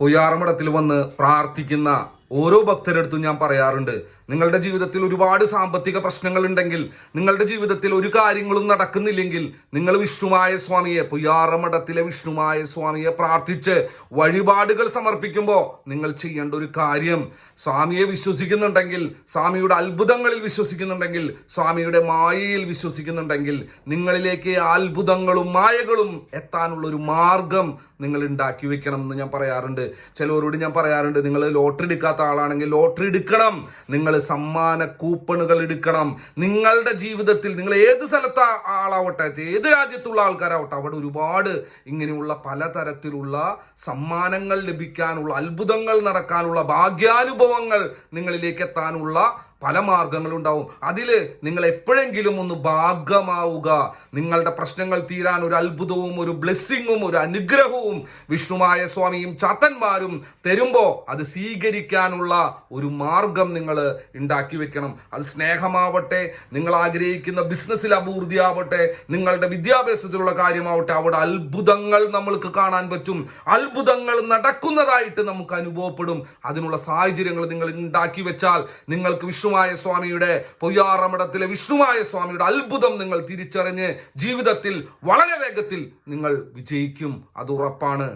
പൊയ്യാറമഠത്തിൽ വന്ന് പ്രാർത്ഥിക്കുന്ന ഓരോ ഭക്തരടുത്തും ഞാൻ പറയാറുണ്ട് നിങ്ങളുടെ ജീവിതത്തിൽ ഒരുപാട് സാമ്പത്തിക പ്രശ്നങ്ങൾ ഉണ്ടെങ്കിൽ നിങ്ങളുടെ ജീവിതത്തിൽ ഒരു കാര്യങ്ങളും നടക്കുന്നില്ലെങ്കിൽ നിങ്ങൾ വിഷ്ണുമായ സ്വാമിയെ പുയ്യാറമഠത്തിലെ വിഷ്ണുമായ സ്വാമിയെ പ്രാർത്ഥിച്ച് വഴിപാടുകൾ സമർപ്പിക്കുമ്പോൾ നിങ്ങൾ ചെയ്യേണ്ട ഒരു കാര്യം സ്വാമിയെ വിശ്വസിക്കുന്നുണ്ടെങ്കിൽ സ്വാമിയുടെ അത്ഭുതങ്ങളിൽ വിശ്വസിക്കുന്നുണ്ടെങ്കിൽ സ്വാമിയുടെ മായയിൽ വിശ്വസിക്കുന്നുണ്ടെങ്കിൽ നിങ്ങളിലേക്ക് അത്ഭുതങ്ങളും മായകളും എത്താനുള്ള ഒരു മാർഗം നിങ്ങൾ ഉണ്ടാക്കി വെക്കണം എന്ന് ഞാൻ പറയാറുണ്ട്. ചിലവരോട് ഞാൻ പറയാറുണ്ട് നിങ്ങൾ ലോട്ടറി എടുക്കാത്ത ആളാണെങ്കിൽ ലോട്ടറി എടുക്കണം. നിങ്ങൾ സമ്മാന കൂപ്പണുകൾ എടുക്കണം. നിങ്ങളുടെ ജീവിതത്തിൽ നിങ്ങൾ ഏത് സ്ഥലത്ത് ആളാവട്ടെ ഏത് രാജ്യത്തുള്ള ആൾക്കാരാവട്ടെ അവിടെ ഒരുപാട് ഇങ്ങനെയുള്ള പലതരത്തിലുള്ള സമ്മാനങ്ങൾ ലഭിക്കാനുള്ള അത്ഭുതങ്ങൾ നടക്കാനുള്ള ഭാഗ്യാനുഭവങ്ങൾ നിങ്ങളിലേക്ക് എത്താനുള്ള പല മാർഗങ്ങളുണ്ടാവും. അതിൽ നിങ്ങൾ എപ്പോഴെങ്കിലും ഒന്ന് ഭാഗമാവുക. നിങ്ങളുടെ പ്രശ്നങ്ങൾ തീരാൻ ഒരു അത്ഭുതവും ഒരു ബ്ലെസ്സിങ്ങും ഒരു അനുഗ്രഹവും വിഷ്ണുമായ സ്വാമിയും ചാത്തന്മാരും തരുമ്പോൾ അത് സ്വീകരിക്കാനുള്ള ഒരു മാർഗം നിങ്ങൾ ഉണ്ടാക്കി വെക്കണം. അത് സ്നേഹമാവട്ടെ നിങ്ങൾ ആഗ്രഹിക്കുന്ന ബിസിനസ്സിൽ അഭിവൃദ്ധിയാവട്ടെ നിങ്ങളുടെ വിദ്യാഭ്യാസത്തിലുള്ള കാര്യമാവട്ടെ അവിടെ അത്ഭുതങ്ങൾ നമ്മൾക്ക് കാണാൻ പറ്റും. അത്ഭുതങ്ങൾ നടക്കുന്നതായിട്ട് നമുക്ക് അനുഭവപ്പെടും. അതിനുള്ള സാഹചര്യങ്ങൾ നിങ്ങൾ ഉണ്ടാക്കി വെച്ചാൽ നിങ്ങൾക്ക് വിഷ്ണുമായ സ്വാമിയുടെ പൊയ്യാറമഠത്തിലെ വിഷ്ണുമായ സ്വാമിയുടെ അത്ഭുതം നിങ്ങൾ തിരിച്ചറിഞ്ഞ് ജീവിതത്തിൽ വളരെ വേഗത്തിൽ നിങ്ങൾ വിജയിക്കും. അത് ഉറപ്പാണ്.